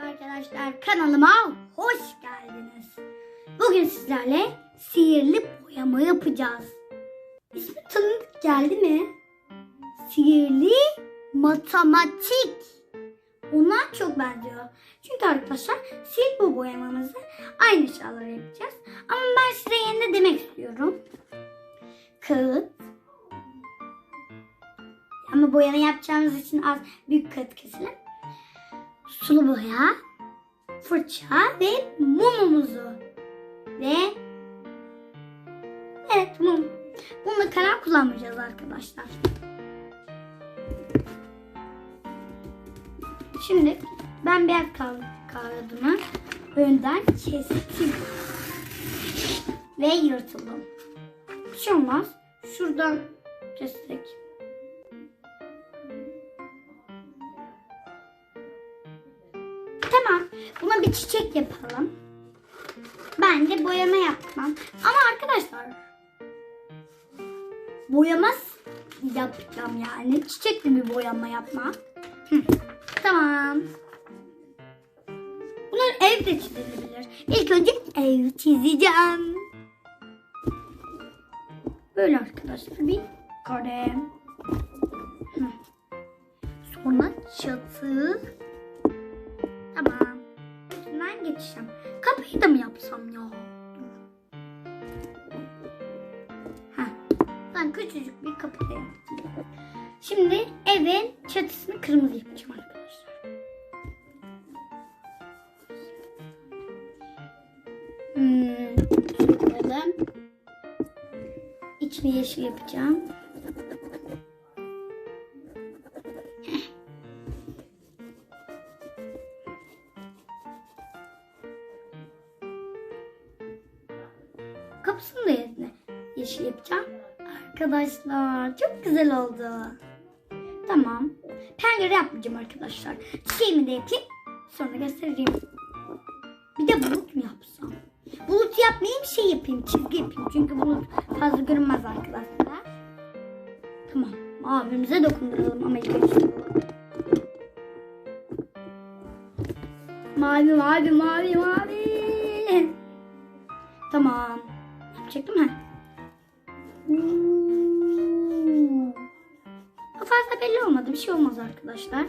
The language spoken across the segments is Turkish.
arkadaşlar kanalıma hoş geldiniz. Bugün sizlerle sihirli boyama yapacağız. İsmi tanıdık geldi mi? Sihirli matematik. Onlar çok benziyor. Çünkü arkadaşlar sihirli boyamamızı aynı şeyleri yapacağız. Ama ben size de demek istiyorum. Kağıt. Ama boyama yapacağımız için az büyük kağıt keselim sulu boya, fırça ve mumumuzu. Ve evet mum. Bunda kalem kullanmayacağız arkadaşlar. Şimdi ben beyaz kağıdımı önden kestim. Ve yırtıldım. Bir şey olmaz. Şuradan kessek. Tamam. Buna bir çiçek yapalım. Ben de boyama yapmam. Ama arkadaşlar boyama yapacağım yani. Çiçekli bir boyama yapmak. Hı. Tamam. Bunlar evde çizilebilir. İlk önce ev çizeceğim. Böyle arkadaşlar bir kare. Hı. Sonra çatı. Geçeceğim. Kapıyı da mı yapsam ya? Heh. Ben küçücük bir kapı da. Şimdi evin çatısını kırmızı yapacağım arkadaşlar. Hmm. İçini yeşil yapacağım. Arkadaşlar çok güzel oldu. Tamam. Pencere yapmayacağım arkadaşlar. Çiçeğimi de yapayım. Sonra göstereceğim. Bir de bulut mu yapsam? Bulut yapmayayım şey yapayım. Çizgi yapayım. Çünkü bulut fazla görünmez arkadaşlar. Tamam. Abimize dokunduralım Amerika Mavi mavi mavi mavi. Tamam. Yapacaktım ha. Hmm. Fazla belli olmadı. Bir şey olmaz arkadaşlar.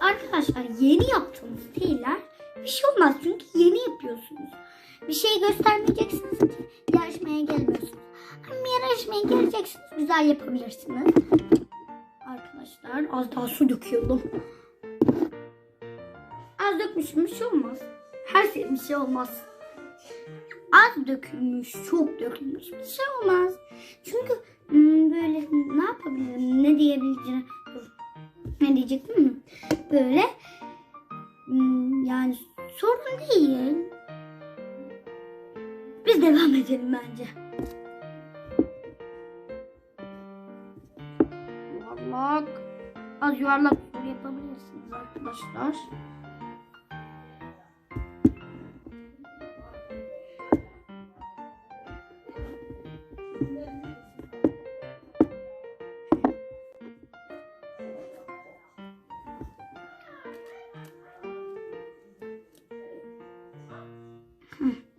Arkadaşlar yeni yaptığınız şeyler bir şey olmaz. Çünkü yeni yapıyorsunuz. Bir şey göstermeyeceksiniz ki yarışmaya gelmiyorsunuz. Ama yarışmaya geleceksiniz. Güzel yapabilirsiniz. Arkadaşlar az daha su döküyordum. Az dökmüşüm bir şey olmaz. Her şey bir şey olmaz. Az dökülmüş, çok dökülmüş bir şey olmaz. Çünkü böyle ne yapabilirim, ne diyebileceğim, ne diyecektim mi? Böyle hmm, yani sorun değil. Biz devam edelim bence. Yuvarlak. Az yuvarlak yapabilirsiniz arkadaşlar. Hmm.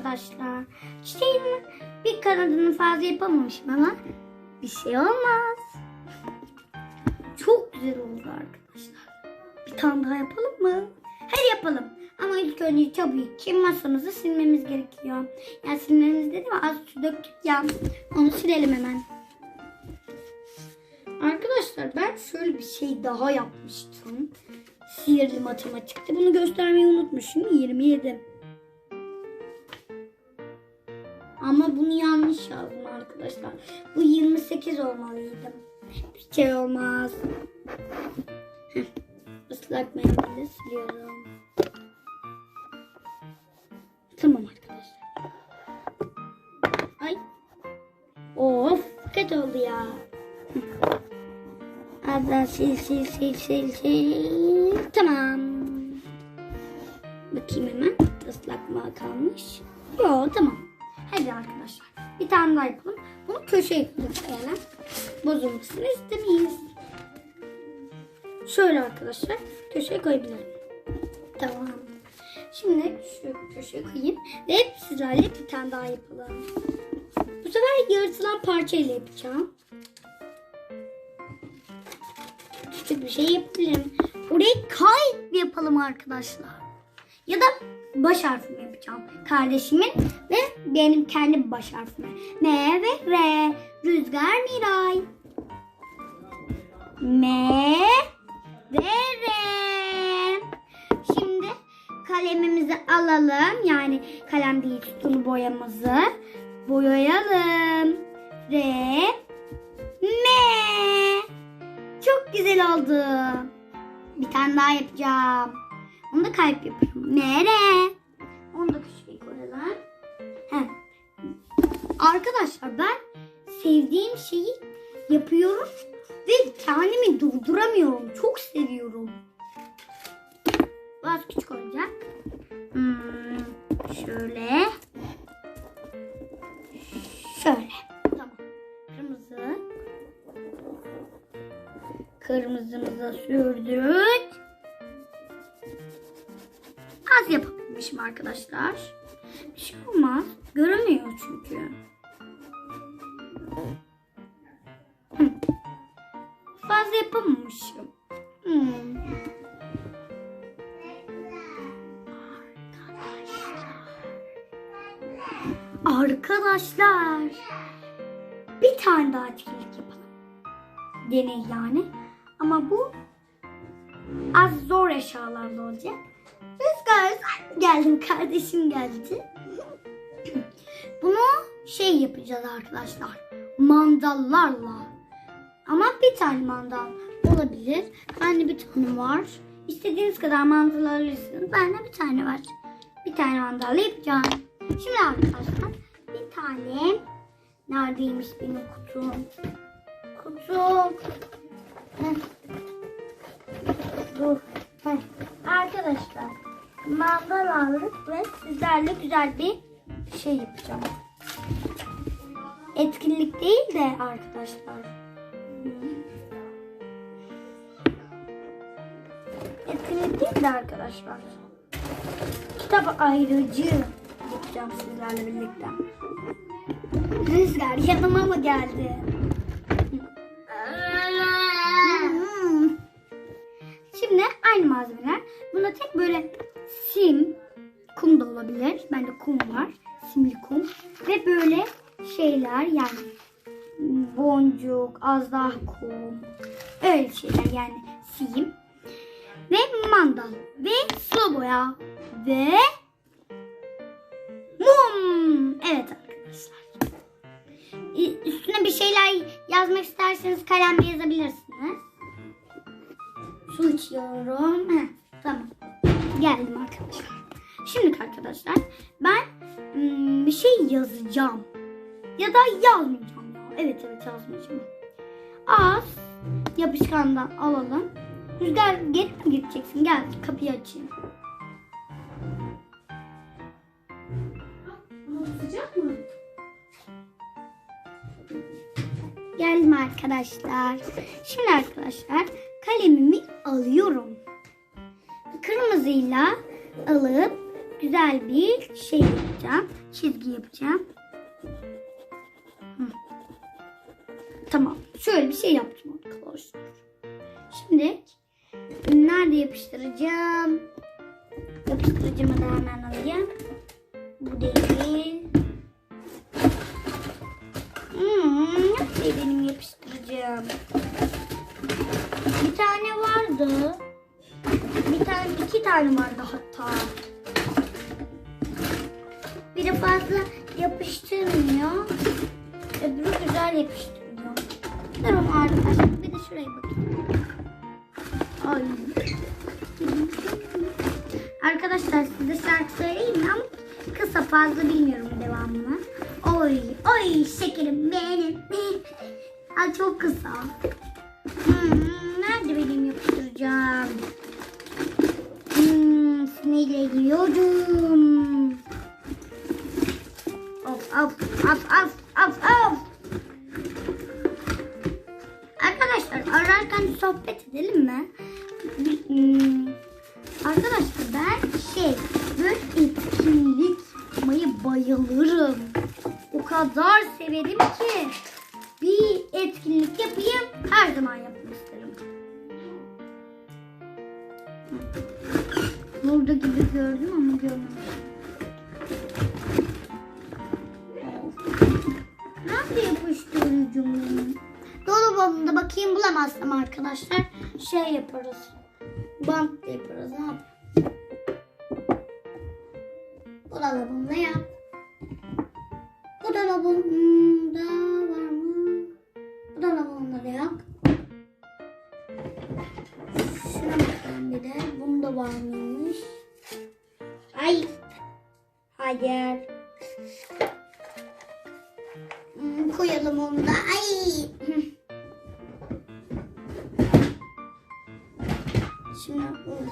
Arkadaşlar çiçeğin bir kanadını fazla yapamamışım ama bir şey olmaz. Çok güzel oldu arkadaşlar. Bir tane daha yapalım mı? Hadi yapalım. Ama ilk önce tabii ki masamızı silmemiz gerekiyor. Yani silmemiz dedim az su döktük ya. Onu silelim hemen. Arkadaşlar ben şöyle bir şey daha yapmıştım. Sihirli matematikte. Bunu göstermeyi unutmuşum. 27. Ama bunu yanlış yazdım arkadaşlar. Bu 28 olmalıydı. Bir şey olmaz. Heh, ıslat. ıslak mendille siliyorum. Tamam arkadaşlar. Ay. Of kötü oldu ya. Azdan sil sil sil sil sil. Tamam. Bakayım hemen. Islak mı kalmış? Yo tamam. Hadi arkadaşlar. Bir tane daha yapalım. Bunu köşeye koyalım. Bozulmasını istemeyiz. Şöyle arkadaşlar. Köşeye koyabilirim. Tamam. Şimdi şu köşeye koyayım. Ve sizlerle bir tane daha yapalım. Bu sefer yırtılan parçayla yapacağım. Küçük bir şey yapabilirim. Oraya kalp yapalım arkadaşlar. Ya da baş harfimi yapacağım. Kardeşimin ve benim kendi baş harfimi. M ve R. Rüzgar Miray. M ve R. Şimdi kalemimizi alalım. Yani kalem değil sulu boyamızı. Boyayalım. R. M. Çok güzel oldu. Bir tane daha yapacağım. Onu da kalp yapıyorum. Mere. Onu da köşeye koyalım. Heh. Arkadaşlar ben sevdiğim şeyi yapıyorum ve kendimi durduramıyorum. Çok seviyorum. Biraz küçük olacak. Hmm, şöyle. Şöyle. Kırmızı. Kırmızımıza sürdük. Arkadaşlar. Bir şey olmaz. Görünmüyor çünkü. Fazla yapamamışım. Hmm. Arkadaşlar. Bir tane daha etkinlik yapalım. Deney yani. Ama bu az zor eşyalarla olacak. Rüzgar sen geldin kardeşim geldi. Bunu şey yapacağız arkadaşlar. Mandallarla. Ama bir tane mandal olabilir. Bende bir tane var. İstediğiniz kadar mandal alabilirsiniz. Bende bir tane var. Bir tane mandalla yapacağım. Şimdi arkadaşlar bir tane neredeymiş benim kutum? Kutum. Heh. Arkadaşlar mandal aldık ve sizlerle güzel bir şey yapacağım. Etkinlik değil de arkadaşlar. Etkinlik değil de arkadaşlar. Kitap ayrıcı yapacağım sizlerle birlikte. Rüzgar yanıma mı geldi? Az daha kum. Öyle şeyler yani sim. Ve mandal. Ve sulu boya. Ve mum. Evet arkadaşlar. Ü- Üstüne bir şeyler yazmak isterseniz kalemle yazabilirsiniz. Su içiyorum. Heh, tamam. Geldim arkadaşlar. Şimdi arkadaşlar ben hmm, bir şey yazacağım. Ya da yazmayacağım ya. Evet evet yazmayacağım. Az yapışkandan alalım. Rüzgar geri mi gideceksin? Gel kapıyı açayım. Sıcak mı? Geldim arkadaşlar. Şimdi arkadaşlar kalemimi alıyorum. Kırmızıyla alıp güzel bir şey yapacağım. Çizgi yapacağım. Tamam. Şöyle bir şey yaptım arkadaşlar. Şimdi nerede yapıştıracağım? Yapıştırıcımı da hemen alayım. Bu değil. Hmm, nerede benim yapıştırıcım? Bir tane vardı. Bir tane, iki tane vardı hatta. Biri fazla yapıştırmıyor. Öbürü güzel yapıştırıyor. Durun arkadaşlar bir de şuraya bakayım. Ay. Arkadaşlar size şarkı söyleyeyim mi? Ama kısa fazla bilmiyorum devamını. Oy oy şekerim benim. Aa, çok kısa. Hmm, nerede benim yapıştıracağım? Hmm, sinirle gidiyorum. Of of of of of of. Ararken sohbet edelim mi? Hmm, Arkadaşlar ben şey böyle etkinlik yapmayı bayılırım. O kadar severim ki bir etkinlik yapayım her zaman yapmak isterim. Burada gibi gördüm ama görmemişim. Bulamazsam arkadaşlar şey yaparız. Bant yaparız. Ne yap? Bu dolabımda yap. Bu dolabımda var mı? Bu dolabımda da yap. Şuna bakalım bir de. Bunda var mıymış? Ay. Hayır. Hmm, koyalım onu da. Ay. Şimdi of,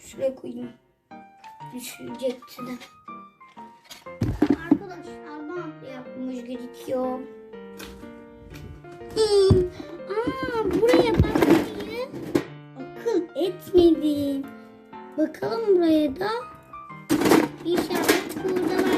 şuraya koyayım. Düşecekti de. Arkadaşlar bant yapmış gerekiyor. Aa, buraya bakmayı akıl etmedim. Bakalım buraya da. İnşallah burada vardır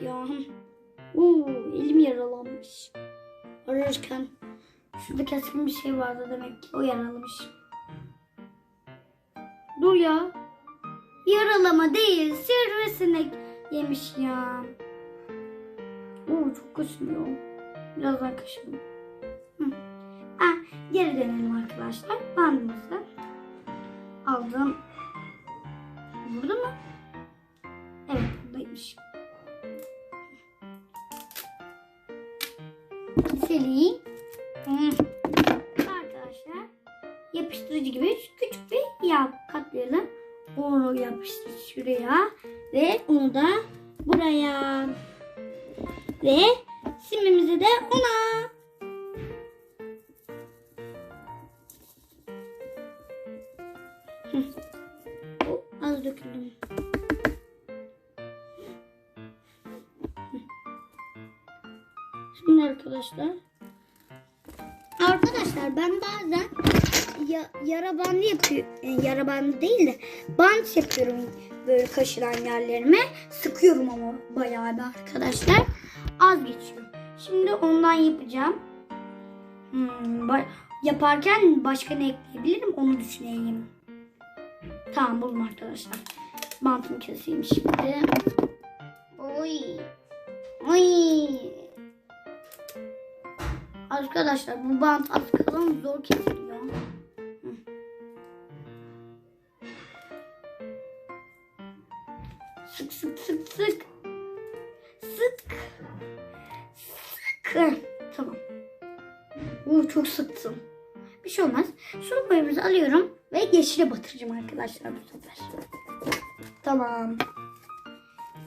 almamız gerekiyor. Uuu elim yaralanmış. Ararken şurada keskin bir şey vardı demek ki o yaralamış. Dur ya. Yaralama değil sirvesine yemiş ya. Oo çok kaşınıyor. Birazdan kaşınıyor. Hı. Ah, geri dönelim arkadaşlar. Bandımızı aldım. Sileyim. Hı. Arkadaşlar yapıştırıcı gibi küçük bir yağ katlayalım. Onu yapıştır şuraya ve onu da buraya. Ve simimizi de ona. Hı. Az döküldü. Arkadaşlar. Arkadaşlar ben bazen ya, yara bandı yapıyorum. yara bandı değil de bant yapıyorum böyle kaşıran yerlerime. Sıkıyorum ama bayağı bir arkadaşlar. Az geçiyor. Şimdi ondan yapacağım. Hmm, yaparken başka ne ekleyebilirim onu düşüneyim. Tamam buldum arkadaşlar. Bantımı keseyim şimdi. Oy. Oy. Arkadaşlar bu bant az kalın zor kesiliyor. Sık sık sık sık. Sık. Sık. Tamam. Oo, çok sıktım. Bir şey olmaz. Sulu boyamızı alıyorum ve yeşile batıracağım arkadaşlar bu sefer. Tamam.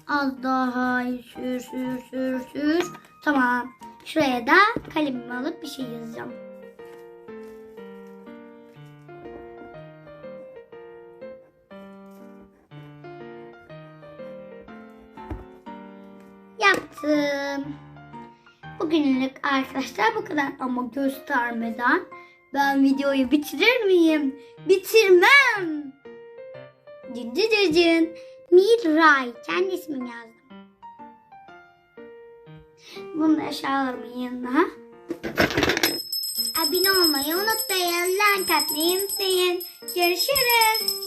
Az daha sür sür sür sür. Tamam. Şuraya da kalemimi alıp bir şey yazacağım. Yaptım. Bugünlük arkadaşlar bu kadar ama göstermeden ben videoyu bitirir miyim? Bitirmem. Cicicicin. Miray. Kendi ismimi yazdım. Bunu da aşağılarımın yanına. Abone olmayı unutmayın. Like atmayı unutmayın. Görüşürüz.